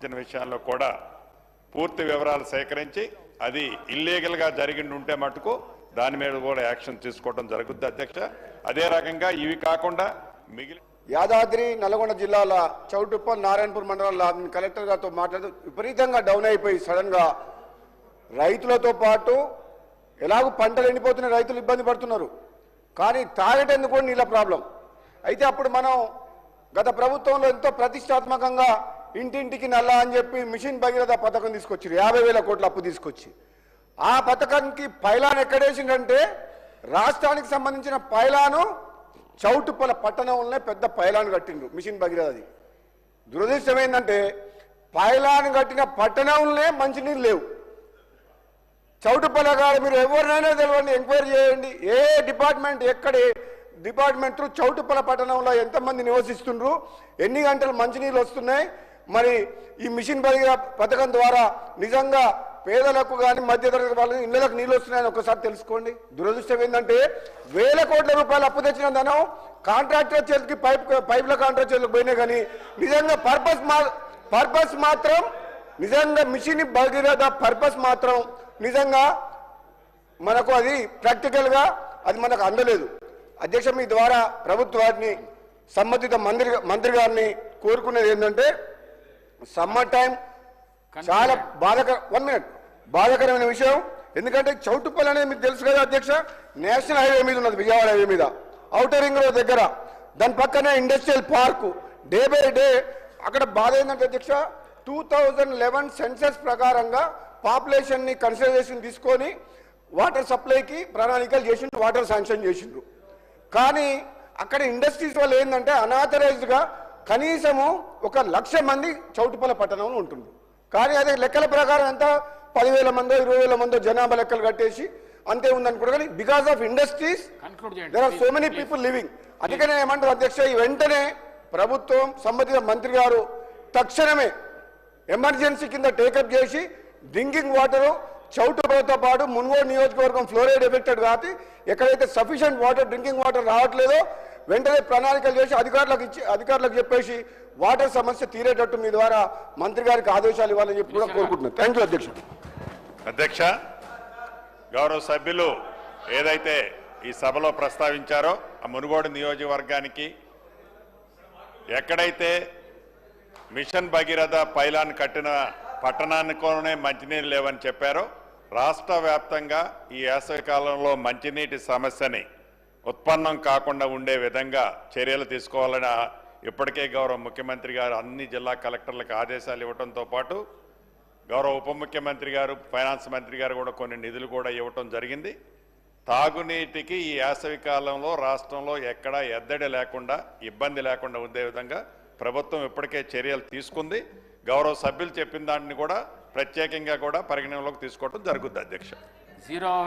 సంబంధించిన విషయాల్లో కూడా పూర్తి వివరాలు సేకరించి అది ఇల్లీగల్గా జరిగిండి ఉంటే మటుకు దాని మీద కూడా యాక్షన్ తీసుకోవడం జరుగుద్ది అధ్యక్ష. అదే రకంగా ఇవి కాకుండా మిగిలిన యాదాద్రి నల్గొండ జిల్లాల చౌటుప్పల్ నారాయణపూర్ మండలంలో కలెక్టర్ గారితో మాట్లాడుతూ విపరీతంగా డౌన్ అయిపోయి సడన్గా రైతులతో పాటు ఎలాగో పంటలు ఎండిపోతున్న రైతులు ఇబ్బంది పడుతున్నారు. కానీ తాగేటందుకు కూడా నీళ్ళ ప్రాబ్లం. అయితే అప్పుడు మనం గత ప్రభుత్వంలో ఎంతో ప్రతిష్టాత్మకంగా ఇంటింటికి నల్ల అని చెప్పి మిషన్ భగీరథ పథకం తీసుకొచ్చారు యాభై వేల కోట్ల అప్పు తీసుకొచ్చి. ఆ పథకానికి పైలాన్ ఎక్కడేసిందంటే రాష్ట్రానికి సంబంధించిన పైలాను చౌటుప్పల పట్టణంలోనే పెద్ద పైలాన్ కట్టిండ్రు మిషన్ భగీరథది. దురదృష్టం ఏంటంటే పైలాన్ కట్టిన పట్టణంలోనే మంచినీళ్ళు లేవు. చౌటుపల్ల గారు మీరు ఎవరినైనా తెలియండి ఎంక్వైరీ చేయండి. ఏ డిపార్ట్మెంట్ ఎక్కడ డిపార్ట్మెంట్ త్రూ పట్టణంలో ఎంతమంది నివసిస్తుండ్రు ఎన్ని గంటలు మంచినీళ్ళు వస్తున్నాయి మరి ఈ మిషన్ భగీరథ పథకం ద్వారా నిజంగా పేదలకు కానీ మధ్యతరగతి వాళ్ళకి ఇళ్ళకు నీళ్ళు వస్తున్నాయని ఒకసారి తెలుసుకోండి. దురదృష్టం ఏంటంటే వేల కోట్ల రూపాయలు అప్పు తెచ్చిన ధనం కాంట్రాక్టర్ చేతికి పైప్ పైపుల కాంట్రాక్టర్ చేతికి పోయినాయి కానీ నిజంగా పర్పస్ మా పర్పస్ మాత్రం నిజంగా మిషన్ భగీరథ పర్పస్ మాత్రం నిజంగా మనకు అది ప్రాక్టికల్గా అది మనకు అందలేదు. అధ్యక్ష మీ ద్వారా ప్రభుత్వాన్ని సంబంధిత మంత్రి మంత్రి గారిని కోరుకునేది ఏంటంటే సమ్మర్ టైం చాలా బాధకర వన్ మినిట్ బాధాకరమైన విషయం. ఎందుకంటే చౌటుప్పల్ అనేది మీకు తెలుసు కదా అధ్యక్ష? నేషనల్ హైవే మీద ఉన్నది విజయవాడ హైవే మీద. ఔటర్ రింగ్ రోడ్ దగ్గర. దాని పక్కనే industrial park. Day by day. అక్కడ బాధ ఏంటంటే అధ్యక్ష టూ థౌజండ్ లెవెన్ సెన్సస్ ప్రకారంగా పాపులేషన్ని కన్సిడరేషన్ తీసుకొని వాటర్ సప్లైకి ప్రణాళికలు చేసిండ్రు వాటర్ శాంక్షన్ చేసిండ్రు కానీ అక్కడ ఇండస్ట్రీస్ వల్ల ఏంటంటే అనాథరైజ్డ్గా కనీసము ఒక లక్ష మంది చౌటుపల్ల పట్టణంలో ఉంటుండ్రు కానీ అదే లెక్కల ప్రకారం ఎంత? పదివేల మందో ఇరవై వేల మందో జనాభా లెక్కలు కట్టేసి అంతే ఉందనుకుంటా కానీ because of industries there are so many people living అందుకనే ఏమంటారు అధ్యక్ష ఈ వెంటనే ప్రభుత్వం సంబంధిత మంత్రి గారు తక్షణమే ఎమర్జెన్సీ కింద టేకప్ చేసి డ్రింకింగ్ వాటర్ చౌటుతో పాటు మున్గోడు నియోజకవర్గం ఫ్లోరైడ్ ఎఫెక్టెడ్ కాబట్టి ఎక్కడైతే సఫిషియెంట్ వాటర్ డ్రింకింగ్ వాటర్ రావట్లేదో వెంటనే ప్రణాళికలు చేసి అధికారులకు ఇచ్చి అధికారులకు చెప్పేసి వాటర్ సమస్య తీరేటట్టు మీ ద్వారా మంత్రి గారికి ఆదేశాలు ఇవ్వాలని చెప్పి కూడా కోరుకుంటున్నాను. థ్యాంక్ యూ అధ్యక్షుడు అధ్యక్ష గౌరవ సభ్యులు ఏదైతే ఈ సభలో ప్రస్తావించారో ఆ మునుగోడు నియోజకవర్గానికి ఎక్కడైతే మిషన్ భగీరథ పైలాన్ కట్టిన పట్టణానికోనే మంచినీరు లేవని చెప్పారో రాష్ట్ర వ్యాప్తంగా ఈ వేసవి కాలంలో మంచినీటి సమస్యని ఉత్పన్నం కాకుండా ఉండే విధంగా చర్యలు తీసుకోవాలని ఇప్పటికే గౌరవ ముఖ్యమంత్రి గారు అన్ని జిల్లా కలెక్టర్లకు ఆదేశాలు ఇవ్వడంతో పాటు గౌరవ ఉప ముఖ్యమంత్రి గారు ఫైనాన్స్ మంత్రి గారు కూడా కొన్ని నిధులు కూడా ఇవ్వటం జరిగింది. తాగునీటికి ఈ వేసవి కాలంలో రాష్ట్రంలో ఎక్కడా ఎద్దడి లేకుండా ఇబ్బంది లేకుండా ఉండే విధంగా ప్రభుత్వం ఇప్పటికే చర్యలు తీసుకుంది. గౌరవ సభ్యులు చెప్పిన దాన్ని కూడా ప్రత్యేకంగా కూడా పరిగణనలోకి తీసుకోవడం జరుగుద్ది అధ్యక్ష. జీరో